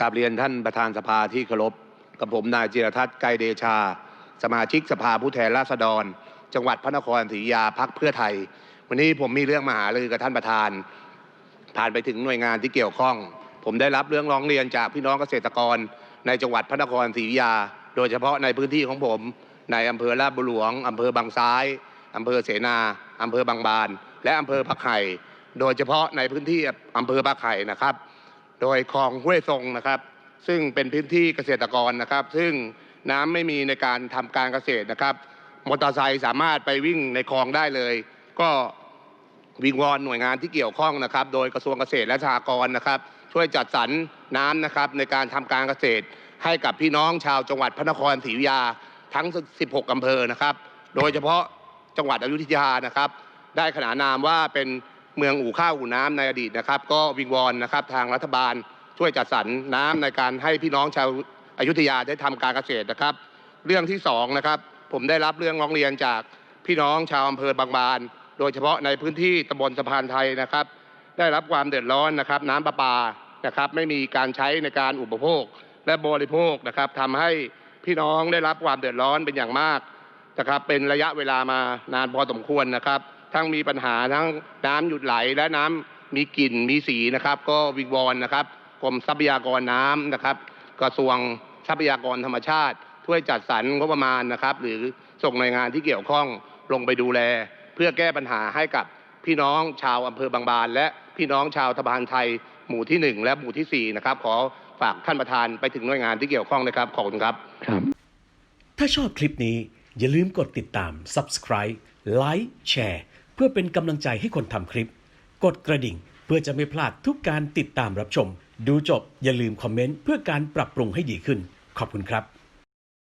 กราบเรียนท่านประธานสภาที่เคารพกับผมนายจิรทัศน์ไกรเดชา สมาชิกสภาผู้แทนราษฎร จังหวัดพระนครศรีอยุธยาพักเพื่อไทย วันนี้ผมมีเรื่องมาหารือกับท่านประธาน ผ่านไปถึงหน่วยงานที่เกี่ยวข้อง ผมได้รับเรื่องร้องเรียนจากพี่น้องเกษตรกร ในจังหวัดพระนครศรีอยุธยา โดยเฉพาะในพื้นที่ของผม ในอำเภอลาดบุหลวงอำเภอบางซ้ายอำเภอเสนาอำเภอบางบาน และอำเภอผักไห่โดยเฉพาะในพื้นที่อำเภอผักไห่นะครับ โดยคลองห้วยทรงนะครับ ซึ่งเป็นพื้นที่เกษตรกรนะครับ ซึ่งน้ำไม่มีในการทำการเกษตรนะครับมอเตอร์ไซค์สามารถไปวิ่งในคลองได้เลย ก็วิงวอนหน่วยงานที่เกี่ยวข้องนะครับ โดยกระทรวงเกษตรและสหกรณ์นะครับ ช่วยจัดสรรน้ำนะครับในการทำการเกษตร ให้กับพี่น้องชาวจังหวัดพระนครศรีอยุธยาทั้ง 16 อำเภอนะครับ โดยเฉพาะจังหวัดอยุธยานะครับ ได้ขนานนามว่าเป็น เมืองอู่ข้าวอู่น้ำในอดีตนะครับ ก็วิงวอนนะครับทางรัฐบาลช่วยจัดสรรน้ำในการให้พี่น้องชาวอยุธยาได้ทำการเกษตรนะครับ เรื่องที่สองนะครับผมได้รับเรื่องร้องเรียนจากพี่น้องชาวอำเภอบางบาน โดยเฉพาะในพื้นที่ตำบลสะพานไทยนะครับ ได้รับความเดือดร้อนนะครับ น้ำประปานะครับ ไม่มีการใช้ในการอุปโภค และบริโภคนะครับทำให้พี่น้องได้รับความเดือดร้อนเป็นอย่างมากนะครับ เป็นระยะเวลามานานพอสมควรนะครับ ทั้งมีปัญหาทั้งน้ำหยุดไหลและน้ำมีกลิ่นมีสีนะครับ ก็วิงวอนนะครับกรมทรัพยากรน้ำนะครับ กระทรวงทรัพยากรธรรมชาติ ช่วยจัดสรรงบประมาณนะครับ หรือส่งหน่วยงานที่เกี่ยวข้องลงไปดูแล เพื่อแก้ปัญหาให้กับพี่น้องชาวอำเภอบางบาน และพี่น้องชาวทบานไทยหมู่ที่หนึ่งและหมู่ที่สี่นะครับ ขอฝากท่านประธานไปถึงหน่วยงานที่เกี่ยวข้องนะครับ ขอบคุณครับครับ ถ้าชอบคลิปนี้อย่าลืมกดติดตาม Subscribe Like แชร์ เพื่อเป็นกำลังใจให้คนทำคลิป กดกระดิ่งเพื่อจะไม่พลาดทุกการติดตามรับชม ดูจบอย่าลืมคอมเมนต์เพื่อการปรับปรุงให้ดีขึ้น ขอบคุณครับ